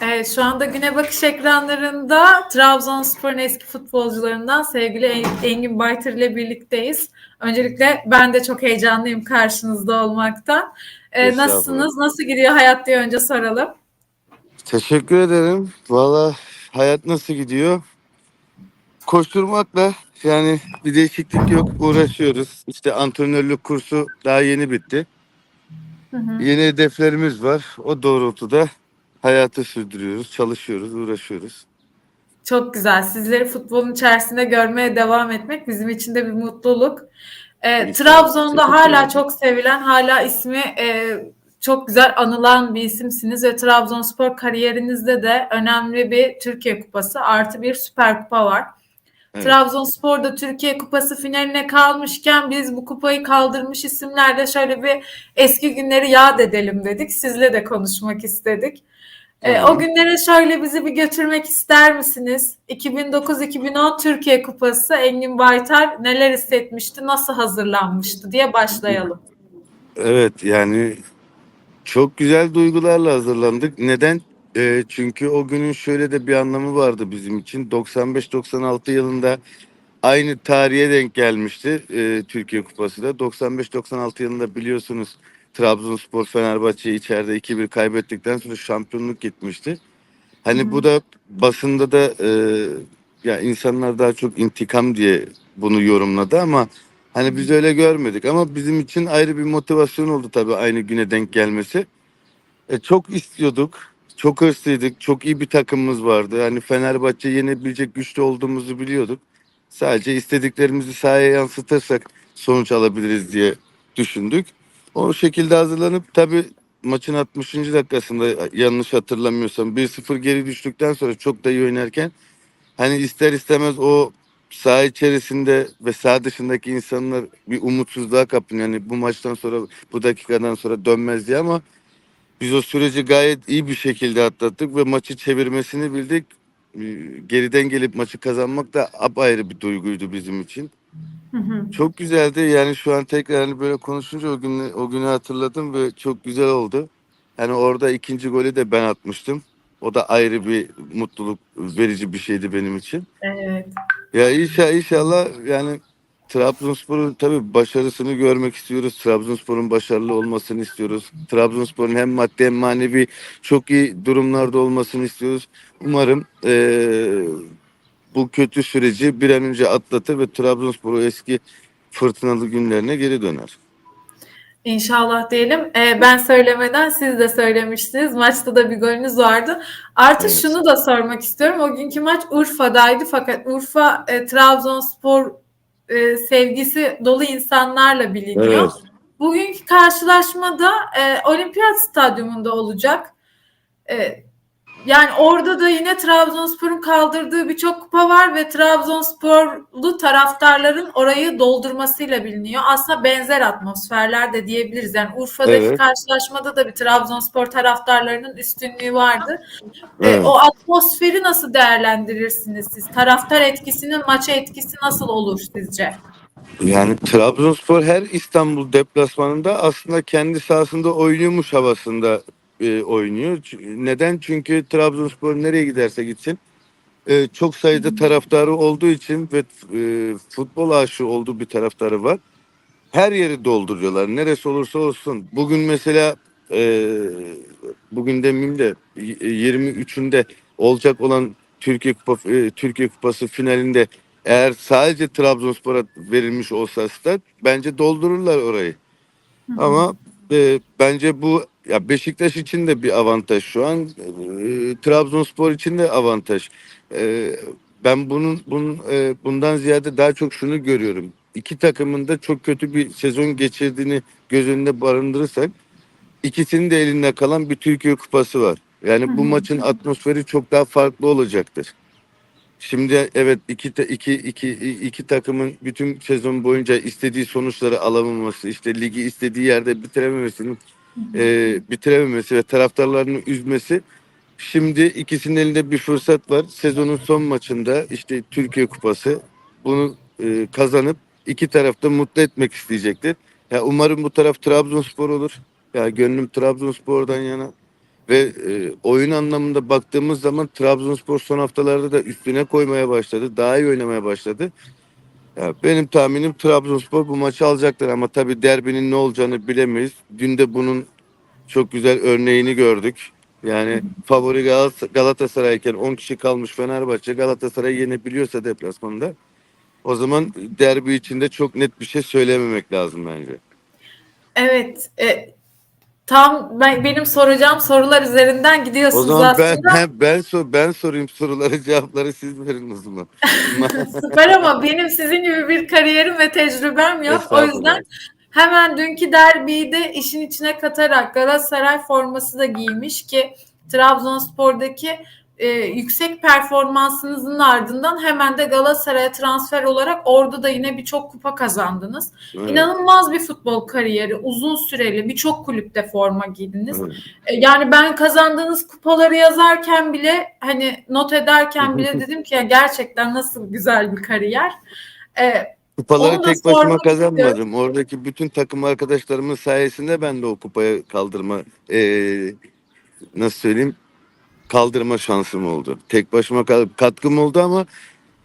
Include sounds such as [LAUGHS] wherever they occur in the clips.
Evet, şu anda Güne Bakış ekranlarında Trabzonspor'un eski futbolcularından sevgili En- Engin Baytır ile birlikteyiz. Öncelikle ben de çok heyecanlıyım karşınızda olmaktan. Ee, nasılsınız? Nasıl gidiyor hayat diye önce soralım. Teşekkür ederim. Valla hayat nasıl gidiyor? Koşturmakla yani bir değişiklik yok. Uğraşıyoruz. İşte antrenörlük kursu daha yeni bitti. Hı hı. Yeni hedeflerimiz var. O doğrultuda hayatı sürdürüyoruz, çalışıyoruz, uğraşıyoruz. Çok güzel. Sizleri futbolun içerisinde görmeye devam etmek bizim için de bir mutluluk. İnşallah. Trabzon'da Teşekkür hala çok sevilen, hala ismi e, çok güzel anılan bir isimsiniz ve Trabzonspor kariyerinizde de önemli bir Türkiye Kupası artı bir Süper Kupa var. Evet. Trabzonspor'da Türkiye Kupası finaline kalmışken biz bu kupayı kaldırmış isimlerle şöyle bir eski günleri yad edelim dedik. Sizle de konuşmak istedik. Ee, Tamam. o günlere şöyle bizi bir götürmek ister misiniz? 2009-2010 Türkiye Kupası Engin Baytar neler hissetmişti, nasıl hazırlanmıştı diye başlayalım. Evet yani çok güzel duygularla hazırlandık. Neden? Ee, çünkü o günün şöyle de bir anlamı vardı bizim için. 95-96 yılında aynı tarihe denk gelmişti e, Türkiye Kupası da. 95-96 yılında biliyorsunuz Trabzonspor Fenerbahçe'yi içeride 2-1 kaybettikten sonra şampiyonluk gitmişti. Hani hı. bu da basında da e, ya insanlar daha çok intikam diye bunu yorumladı ama hani biz öyle görmedik ama bizim için ayrı bir motivasyon oldu tabii aynı güne denk gelmesi. E, çok istiyorduk. Çok hırslıydık. Çok iyi bir takımımız vardı. Hani Fenerbahçe yenebilecek güçlü olduğumuzu biliyorduk. Sadece istediklerimizi sahaya yansıtırsak sonuç alabiliriz diye düşündük. O şekilde hazırlanıp tabii maçın 60. dakikasında yanlış hatırlamıyorsam 1-0 geri düştükten sonra çok da iyi oynarken hani ister istemez o saha içerisinde ve saha dışındaki insanlar bir umutsuzluğa kapınıyor. Yani bu maçtan sonra bu dakikadan sonra dönmez diye ama biz o süreci gayet iyi bir şekilde atlattık ve maçı çevirmesini bildik. Ee, Geriden gelip maçı kazanmak da apayrı bir duyguydu bizim için. Hı hı. Çok güzeldi. Yani şu an tekrar hani böyle konuşunca o günü, o günü hatırladım ve çok güzel oldu. Hani orada ikinci golü de ben atmıştım. O da ayrı bir mutluluk verici bir şeydi benim için. Evet. Ya inşallah, inşallah yani Trabzonspor'un tabii başarısını görmek istiyoruz. Trabzonspor'un başarılı olmasını istiyoruz. Trabzonspor'un hem maddi hem manevi çok iyi durumlarda olmasını istiyoruz. Umarım eee, bu kötü süreci bir an önce atlatır ve Trabzonspor eski fırtınalı günlerine geri döner. İnşallah diyelim. Ee, ben söylemeden siz de söylemiştiniz. Maçta da bir golünüz vardı. Artı Evet. şunu da sormak istiyorum. O günkü maç Urfa'daydı fakat Urfa e, Trabzonspor e, sevgisi dolu insanlarla biliniyor. Evet. Bugünkü karşılaşmada e, Olimpiyat Stadyumunda olacak. E, yani orada da yine Trabzonspor'un kaldırdığı birçok kupa var ve Trabzonsporlu taraftarların orayı doldurmasıyla biliniyor. Aslında benzer atmosferler de diyebiliriz. Yani Urfa'daki Evet. karşılaşmada da bir Trabzonspor taraftarlarının üstünlüğü vardı. E, Evet. o atmosferi nasıl değerlendirirsiniz siz? Taraftar etkisinin maça etkisi nasıl olur sizce? Yani Trabzonspor her İstanbul deplasmanında aslında kendi sahasında oynuyormuş havasında e, oynuyor. Neden? Çünkü Trabzonspor nereye giderse gitsin e, çok sayıda taraftarı olduğu için ve e, futbol aşığı olduğu bir taraftarı var. Her yeri dolduruyorlar. Neresi olursa olsun. Bugün mesela e, bugün demeyeyim de y- 23'ünde olacak olan Türkiye Kupa e, Türkiye Kupası finalinde eğer sadece Trabzonspor'a verilmiş olsa stat bence doldururlar orayı. Ama e, bence bu ya Beşiktaş için de bir avantaj şu an. E, Trabzonspor için de avantaj. E, ben bunun bunun e, bundan ziyade daha çok şunu görüyorum. İki takımın da çok kötü bir sezon geçirdiğini göz önünde barındırırsak ikisinin de elinde kalan bir Türkiye Kupası var. Yani bu maçın atmosferi çok daha farklı olacaktır. Şimdi evet iki, iki, iki, iki takımın bütün sezon boyunca istediği sonuçları alamaması, işte ligi istediği yerde bitirememesinin e, bitirememesi ve taraftarlarını üzmesi. Şimdi ikisinin elinde bir fırsat var. Sezonun son maçında işte Türkiye Kupası bunu e, kazanıp iki tarafta mutlu etmek isteyecektir. Ya umarım bu taraf Trabzonspor olur. Ya gönlüm Trabzonspor'dan yana. Ve e, oyun anlamında baktığımız zaman Trabzonspor son haftalarda da üstüne koymaya başladı. Daha iyi oynamaya başladı. Ya benim tahminim Trabzonspor bu maçı alacaktır ama tabii derbinin ne olacağını bilemeyiz. Dün de bunun çok güzel örneğini gördük. Yani favori Galat- Galatasaray'ken 10 kişi kalmış Fenerbahçe Galatasaray'ı yenebiliyorsa deplasmanda o zaman derbi içinde çok net bir şey söylememek lazım bence. Evet. e, tam ben, benim soracağım sorular üzerinden O gidiyorsunuz zaman ben aslında. ben ben, sor, ben sorayım soruları cevapları siz verin o zaman. [LAUGHS] Süper ama benim sizin gibi bir kariyerim ve tecrübem yok. O yüzden hemen dünkü derbiyi de işin içine katarak Galatasaray forması da giymiş ki Trabzonspor'daki e, yüksek performansınızın ardından hemen de Galatasaray'a transfer olarak orada da yine birçok kupa kazandınız. Evet, İnanılmaz bir futbol kariyeri, uzun süreli birçok kulüpte forma giydiniz. evet. E, Yani ben kazandığınız kupaları yazarken bile hani not ederken bile [LAUGHS] dedim ki ya gerçekten nasıl güzel bir kariyer. E, Kupaları tek başıma kazanmadım. Oradaki bütün takım arkadaşlarımın sayesinde ben de o kupaya kaldırma eee, nasıl söyleyeyim kaldırma şansım oldu. Tek başıma katkım oldu ama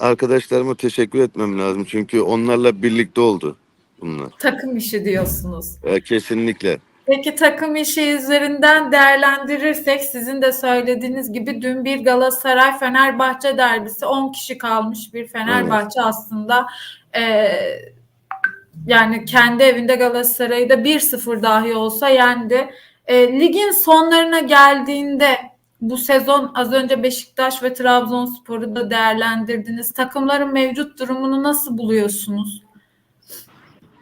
arkadaşlarıma teşekkür etmem lazım. Çünkü onlarla birlikte oldu bunlar. takım işi diyorsunuz. E, kesinlikle. Peki takım işi üzerinden değerlendirirsek sizin de söylediğiniz gibi dün bir Galatasaray Fenerbahçe derbisi 10 kişi kalmış bir Fenerbahçe aslında e, yani kendi evinde Galatasaray'ı da 1-0 dahi olsa yendi. E, ligin sonlarına geldiğinde bu sezon az önce Beşiktaş ve Trabzonspor'u da değerlendirdiniz. Takımların mevcut durumunu nasıl buluyorsunuz?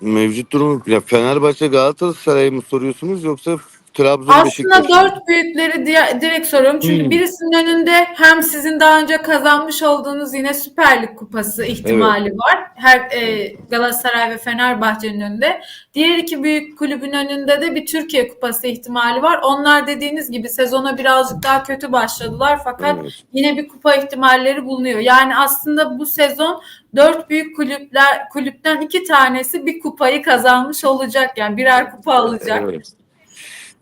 Mevcut durumu ya Fenerbahçe Galatasaray'ı mı soruyorsunuz yoksa Trabzon Aslında Beşiktaş dört büyükleri diye, direkt soruyorum. Çünkü Hmm. birisinin önünde hem sizin daha önce kazanmış olduğunuz yine Süper Lig kupası ihtimali var. Her e, Galatasaray ve Fenerbahçe'nin önünde. Diğer iki büyük kulübün önünde de bir Türkiye kupası ihtimali var. Onlar dediğiniz gibi sezona birazcık daha kötü başladılar fakat Evet. yine bir kupa ihtimalleri bulunuyor. Yani aslında bu sezon dört büyük kulüpler kulüpten iki tanesi bir kupayı kazanmış olacak. Yani birer kupa alacak. Evet.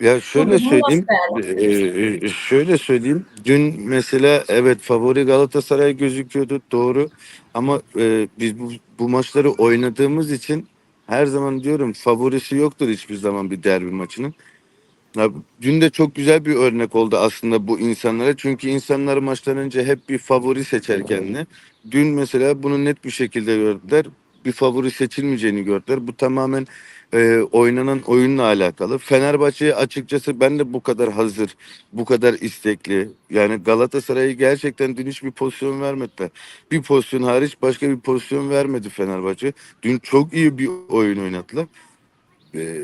Ya şöyle Durumu nasıl söyleyeyim, e, e, şöyle söyleyeyim. Dün mesela evet favori Galatasaray gözüküyordu doğru ama e, biz bu, bu maçları oynadığımız için her zaman diyorum favorisi yoktur hiçbir zaman bir derbi maçının. Ya, dün de çok güzel bir örnek oldu aslında bu insanlara. Çünkü insanlar maçtan önce hep bir favori seçer kendine. Dün mesela bunu net bir şekilde gördüler. Bir favori seçilmeyeceğini gördüler. Bu tamamen e, oynanan oyunla alakalı. Fenerbahçe'ye açıkçası ben de bu kadar hazır, bu kadar istekli. Yani Galatasaray'ı gerçekten dün hiçbir pozisyon vermediler. Bir pozisyon hariç başka bir pozisyon vermedi Fenerbahçe. Dün çok iyi bir oyun oynadılar. Ee,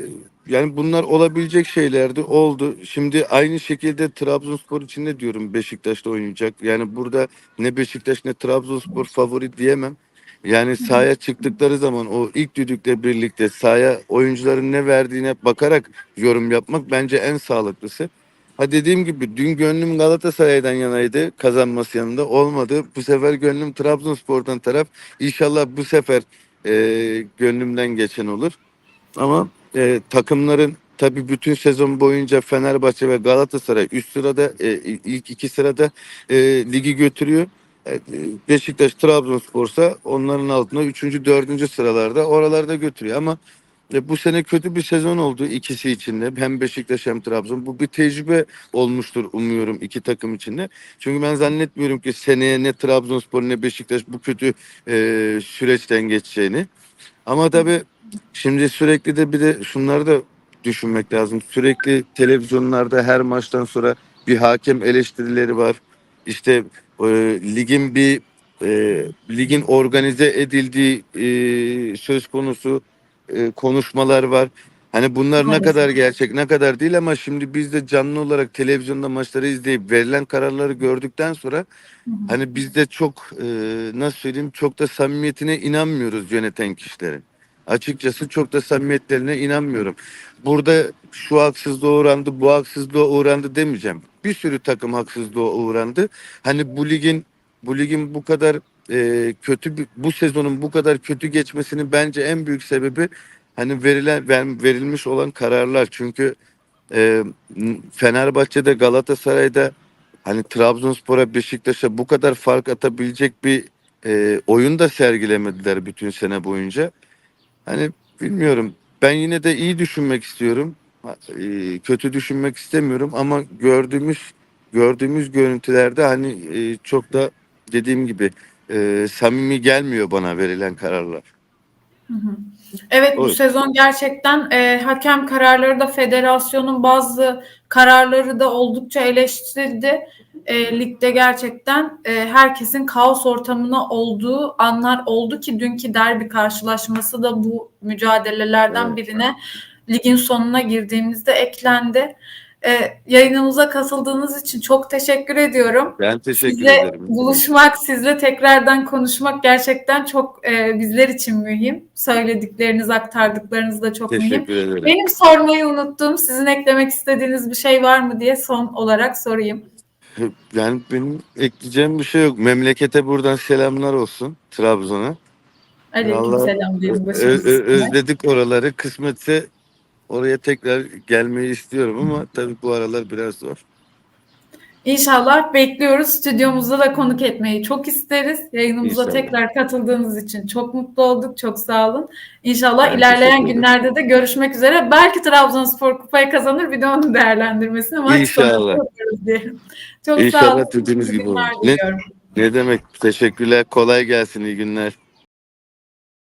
yani bunlar olabilecek şeylerdi. Oldu. Şimdi aynı şekilde Trabzonspor için de diyorum Beşiktaş'ta oynayacak. Yani burada ne Beşiktaş ne Trabzonspor favori diyemem. Yani sahaya çıktıkları zaman o ilk düdükle birlikte sahaya oyuncuların ne verdiğine bakarak yorum yapmak bence en sağlıklısı. Ha dediğim gibi dün gönlüm Galatasaray'dan yanaydı kazanması yanında olmadı. Bu sefer gönlüm Trabzonspor'dan taraf. İnşallah bu sefer e, gönlümden geçen olur. Ama e, takımların tabii bütün sezon boyunca Fenerbahçe ve Galatasaray üst sırada e, ilk iki sırada e, ligi götürüyor. E, Beşiktaş, Trabzonspor'sa onların altında üçüncü, dördüncü sıralarda oralarda götürüyor. Ama e, bu sene kötü bir sezon oldu ikisi içinde. Hem Beşiktaş hem Trabzon. Bu bir tecrübe olmuştur umuyorum iki takım içinde. Çünkü ben zannetmiyorum ki seneye ne Trabzonspor ne Beşiktaş bu kötü e, süreçten geçeceğini. Ama tabii Şimdi sürekli de bir de şunları da düşünmek lazım. Sürekli televizyonlarda her maçtan sonra bir hakem eleştirileri var. İşte e, ligin bir e, ligin organize edildiği e, söz konusu e, konuşmalar var. Hani bunlar ne Maalesef. kadar gerçek ne kadar değil ama şimdi biz de canlı olarak televizyonda maçları izleyip verilen kararları gördükten sonra hani biz de çok e, nasıl söyleyeyim çok da samimiyetine inanmıyoruz yöneten kişilerin. Açıkçası çok da samimiyetlerine inanmıyorum. Burada şu haksızlığa uğrandı, bu haksızlığa uğrandı demeyeceğim. Bir sürü takım haksızlığa uğrandı. Hani bu ligin bu ligin bu kadar e, kötü bu sezonun bu kadar kötü geçmesinin bence en büyük sebebi hani verilen ver- verilmiş olan kararlar. Çünkü e, Fenerbahçe'de Galatasaray'da hani Trabzonspor'a Beşiktaş'a bu kadar fark atabilecek bir e, oyun da sergilemediler bütün sene boyunca. Hani bilmiyorum. Ben yine de iyi düşünmek istiyorum. E, kötü düşünmek istemiyorum ama gördüğümüz gördüğümüz görüntülerde hani e, çok da dediğim gibi e, samimi gelmiyor bana verilen kararlar. Evet bu sezon gerçekten e, hakem kararları da federasyonun bazı kararları da oldukça eleştirildi. E, ligde gerçekten e, herkesin kaos ortamına olduğu anlar oldu ki dünkü derbi karşılaşması da bu mücadelelerden Evet. birine ligin sonuna girdiğimizde eklendi. E, yayınımıza katıldığınız için çok teşekkür ediyorum. Ben teşekkür Sizle ederim. buluşmak, sizle tekrardan konuşmak gerçekten çok e, bizler için mühim. Söyledikleriniz, aktardıklarınız da çok mühim. Teşekkür ederim. Benim sormayı unuttuğum, sizin eklemek istediğiniz bir şey var mı diye son olarak sorayım. [LAUGHS] Yani benim ekleyeceğim bir şey yok. Memlekete buradan selamlar olsun Trabzon'a. Aleyküm selam Ö- özledik oraları. Kısmetse oraya tekrar gelmeyi istiyorum ama tabii bu aralar biraz zor. İnşallah bekliyoruz. Stüdyomuzda da konuk etmeyi çok isteriz. Yayınımıza İnşallah. tekrar katıldığınız için çok mutlu olduk. Çok sağ olun. İnşallah Ben ilerleyen günlerde de görüşmek üzere. Belki Trabzonspor kupayı kazanır. Bir de onun değerlendirmesini maç İnşallah. diyelim. Çok sağ İnşallah olun. dediğiniz İyi gibi olur. Ne-. Ne demek? Teşekkürler. Kolay gelsin. İyi günler.